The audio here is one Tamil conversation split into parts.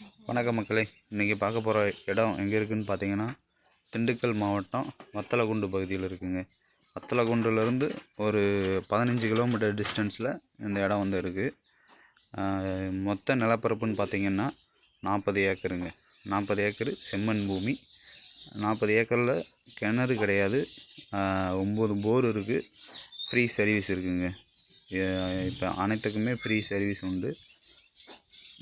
வணக்கம் மக்களே. இன்றைக்கி பார்க்க போகிற இடம் எங்கே இருக்குதுன்னு பார்த்தீங்கன்னா திண்டுக்கல் மாவட்டம் வத்தலகுண்டு பகுதியில் இருக்குங்க. வத்தலகுண்டுலேருந்து ஒரு பதினஞ்சு கிலோமீட்டர் டிஸ்டன்ஸில் இந்த இடம் வந்து இருக்குது மொத்த நிலப்பரப்புன்னு பார்த்தீங்கன்னா நாற்பது ஏக்கருங்க. நாற்பது ஏக்கரு செம்மண் பூமி. நாற்பது ஏக்கரில் கிணறு கிடையாது. ஒம்பது போர் இருக்குது ஃப்ரீ சர்வீஸ் இருக்குங்க. இப்போ அனைத்துக்குமே ஃப்ரீ சர்வீஸ் உண்டு.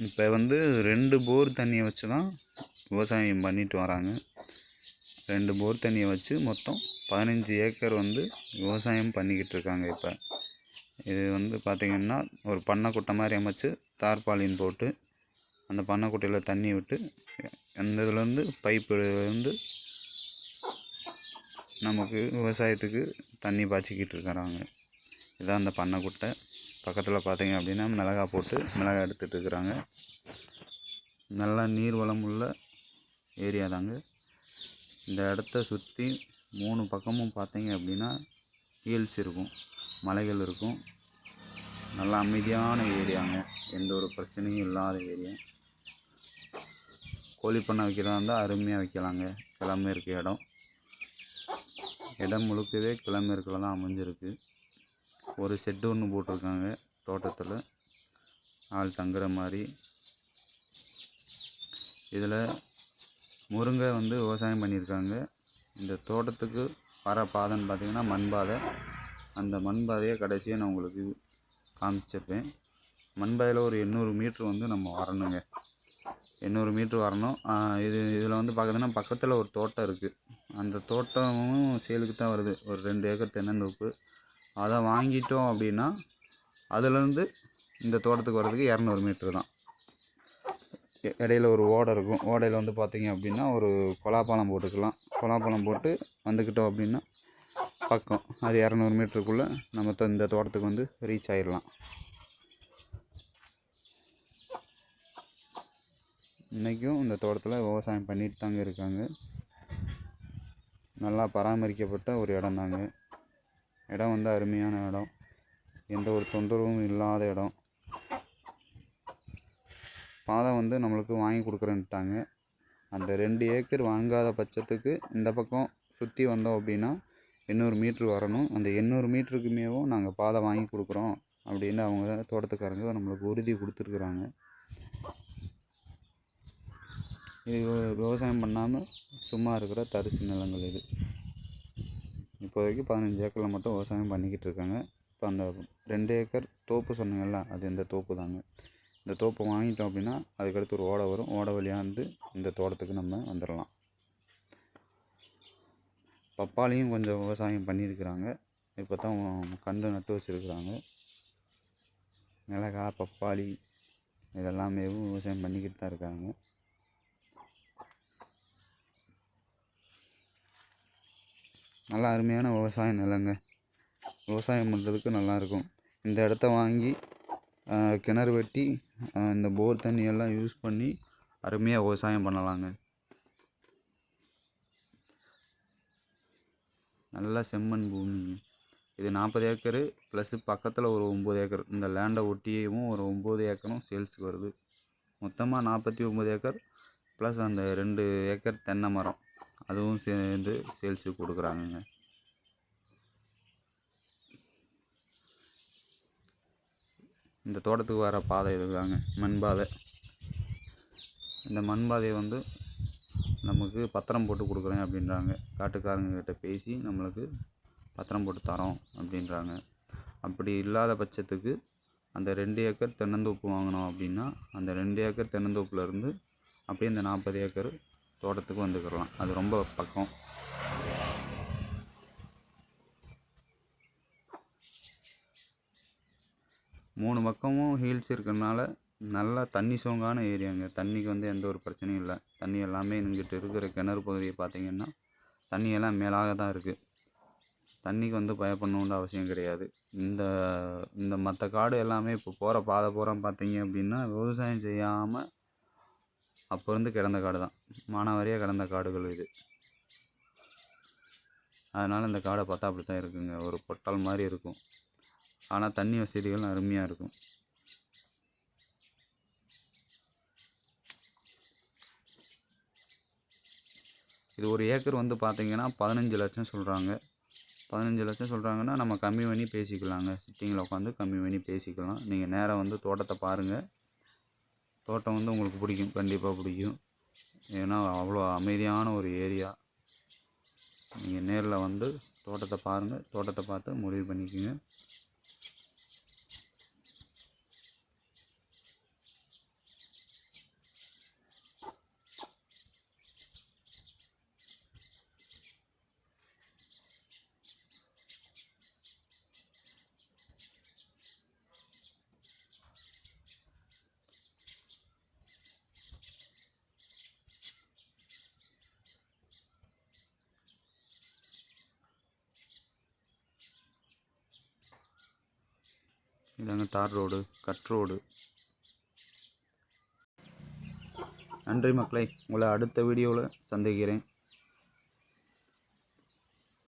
இப்போ வந்து ரெண்டு போர் தண்ணியை வச்சு தான் விவசாயம் பண்ணிட்டு வராங்க. ரெண்டு போர் தண்ணியை வச்சு மொத்தம் பதினஞ்சு ஏக்கர் வந்து விவசாயம் பண்ணிக்கிட்டு இருக்காங்க இப்போ. இது வந்து பார்த்திங்கன்னா ஒரு பண்ணைக்குட்டை மாதிரி அமைச்சு தார்பாலின் போட்டு அந்த பண்ணைக்குட்டையில் தண்ணி விட்டு அந்த இதுலேருந்து பைப்புலேருந்து நமக்கு விவசாயத்துக்கு தண்ணி பாய்ச்சிக்கிட்டு இருக்கிறாங்க. இதான் அந்த பண்ணைக்குட்டை. பக்கத்தில் பார்த்தீங்க அப்படின்னா மிளகா போட்டு மிளகா எடுத்துகிட்டு இருக்கிறாங்க. நல்லா நீர் வளம் உள்ள ஏரியா தாங்க. இந்த இடத்த சுற்றி மூணு பக்கமும் பார்த்தீங்க அப்படின்னா ஹீல்ஸ் இருக்கும் மலைகள் இருக்கும். நல்லா அமைதியான ஏரியாங்க. எந்த ஒரு பிரச்சனையும் இல்லாத ஏரியா. கோழி பண்ணை வைக்கிறதா இருந்தால் அருமையாக வைக்கலாங்க. கிளம்பேற்கு இடம். இடம் முழுக்கவே கிளம்பேற்கில் தான் அமைஞ்சிருக்கு. ஒரு செட்டு ஒன்று போட்டிருக்காங்க. தோட்டத்தில். ஆள் தங்குற மாதிரி. இதில் முருங்கை வந்து விவசாயம் பண்ணியிருக்காங்க. இந்த தோட்டத்துக்கு வர பாதைன்னு பார்த்தீங்கன்னா மண் பாதை. அந்த மண் பாதையை கடைசியாக நான் உங்களுக்கு காமிச்சிருப்பேன் மண் பாதையில் ஒரு எண்ணூறு மீட்ரு வந்து நம்ம வரணுங்க. எண்ணூறு மீட்ரு வரணும். இது இதில் வந்து பார்க்குறதுன்னா பக்கத்தில் ஒரு தோட்டம் இருக்குது அந்த தோட்டமும் சேலுக்கு தான் வருது. ஒரு ரெண்டு ஏக்கர் தென்னந்தோப்பு. அதை வாங்கிட்டோம் அப்படின்னா அதுலேருந்து இந்த தோட்டத்துக்கு வர்றதுக்கு இரநூறு மீட்ரு தான். இடையில ஒரு ஓடை இருக்கும். ஓடையில் வந்து பார்த்தீங்க அப்படின்னா ஒரு கொலாப்பாலம் போட்டுக்கலாம். கொலாப்பாலம் போட்டு வந்துக்கிட்டோம் அப்படின்னா பக்கம். அது இரநூறு மீட்டருக்குள்ளே நம்ம இந்த தோட்டத்துக்கு வந்து ரீச் ஆயிடலாம். இன்றைக்கும் இந்த தோட்டத்தில் விவசாயம் பண்ணிட்டு தாங்க இருக்காங்க. நல்லா பராமரிக்கப்பட்ட ஒரு இடம் தாங்க இடம் வந்து அருமையான இடம். எந்த ஒரு தொந்தரவும் இல்லாத இடம். பாதை வந்து நம்மளுக்கு வாங்கி கொடுக்குறேன்ட்டாங்க. அந்த ரெண்டு ஏக்கர் வாங்காத பட்சத்துக்கு இந்த பக்கம் சுற்றி வந்தோம் அப்படின்னா எண்ணூறு மீட்ரு வரணும். அந்த எண்ணூறு மீட்டருக்குமேவும் நாங்கள் பாதை வாங்கி கொடுக்குறோம் அப்படின்னு அவங்க தோட்டத்துக்காரங்க நம்மளுக்கு உறுதி கொடுத்துருக்குறாங்க. இது விவசாயம் பண்ணாமல் சும்மா இருக்கிற தரிசு நிலங்கள் இது. இப்போதைக்கு பதினஞ்சு ஏக்கரில் மட்டும் விவசாயம் பண்ணிக்கிட்டு இருக்காங்க இப்போ அந்த ரெண்டு ஏக்கர் தோப்பு சொன்னீங்கல்ல அது இந்த தோப்பு தாங்க. இந்த தோப்பை வாங்கிட்டோம் அப்படின்னா அதுக்கடுத்து ஒரு ஓடை வரும். ஓடை வழியாக வந்து இந்த தோட்டத்துக்கு நம்ம வந்துடலாம். பப்பாளியும் கொஞ்சம் விவசாயம் பண்ணியிருக்கிறாங்க. இப்போ தான் கன்று நட்டு வச்சுருக்குறாங்க. மிளகா பப்பாளி இதெல்லாமே விவசாயம் பண்ணிக்கிட்டு தான் இருக்காங்க. நல்லா அருமையான விவசாய நிலங்க. விவசாயம் பண்ணுறதுக்கு நல்லாயிருக்கும் இந்த இடத்த வாங்கி கிணறு வெட்டி இந்த போர் தண்ணி எல்லாம் யூஸ் பண்ணி அருமையாக விவசாயம் பண்ணலாங்க. நல்லா செம்மண் பூமி இது நாற்பது ஏக்கரு ப்ளஸ் பக்கத்தில் ஒரு ஒம்பது ஏக்கர். இந்த லேண்டை ஒட்டியும் ஒரு ஒம்பது ஏக்கரும் சேல்ஸுக்கு வருது. மொத்தமாக நாற்பத்தி ஒம்பது ஏக்கர் ப்ளஸ் அந்த ரெண்டு ஏக்கர் தென்னை மரம். அதுவும் சேர்ந்து சேல்ஸுக்கு கொடுக்குறாங்கங்க. இந்த தோட்டத்துக்கு வர பாதை இதுதாங்க மண் பாதை. இந்த மண் பாதையை வந்து நமக்கு பத்திரம் போட்டு கொடுக்குறேன் அப்படின்றாங்க. காட்டுக்காரங்கக்கிட்ட பேசி நம்மளுக்கு பத்திரம் போட்டு தரோம் அப்படின்றாங்க. அப்படி இல்லாத பட்சத்துக்கு அந்த ரெண்டு ஏக்கர் தென்னந்தோப்பு வாங்கினோம் அப்படின்னா அந்த ரெண்டு ஏக்கர் தென்னந்தோப்புலேருந்து அப்படியே இந்த நாற்பது ஏக்கர் தோட்டத்துக்கு வந்துக்கிறலாம். அது ரொம்ப பக்கம். மூணு பக்கமும் ஹீல்ஸ் இருக்கிறதுனால நல்லா தண்ணி சோங்கான ஏரியாங்க. தண்ணிக்கு வந்து எந்த ஒரு பிரச்சனையும் இல்லை. தண்ணி எல்லாமே இங்கிட்டு இருக்கிற கிணறு பகுதியை பார்த்தீங்கன்னா தண்ணியெல்லாம் மேலாக தான் இருக்குது தண்ணிக்கு வந்து பயப்படணுன்ற அவசியம் கிடையாது. இந்த இந்த மற்ற காடு எல்லாமே இப்போ போகிற பாதை போகிறோம் பார்த்தீங்க அப்படின்னா விவசாயம் செய்யாமல் அப்போ இருந்து கிடந்த காடு தான். மானாவாரியாக கிடந்த காடுகள் இது. அதனால் இந்த காடை பார்த்தா அப்படி தான் இருக்குங்க. ஒரு பொட்டால் மாதிரி இருக்கும். ஆனால் தண்ணி வசதிகள் அருமையாக இருக்கும். இது ஒரு ஏக்கர் வந்து பார்த்திங்கன்னா பதினஞ்சு லட்சம் சொல்கிறாங்க பதினஞ்சு லட்சம் சொல்கிறாங்கன்னா நம்ம கம்மி பண்ணி பேசிக்கலாங்க. சிட்டிங்கில் உட்காந்து கம்மி பண்ணி பேசிக்கலாம். நீங்கள் நேராக வந்து தோட்டத்தை பாருங்கள் தோட்டம் வந்து உங்களுக்கு பிடிக்கும் கண்டிப்பாக பிடிக்கும். ஏன்னா அவ்வளோ அமைதியான ஒரு ஏரியா நீங்கள் நேரில் வந்து தோட்டத்தை பாருங்கள் தோட்டத்தை பார்த்து முடிவு பண்ணிக்கோங்க. இதாங்க தார் ரோடு கட் ரோடு. நன்றி மக்களை உங்களை அடுத்த வீடியோவில் சந்திக்கிறேன்.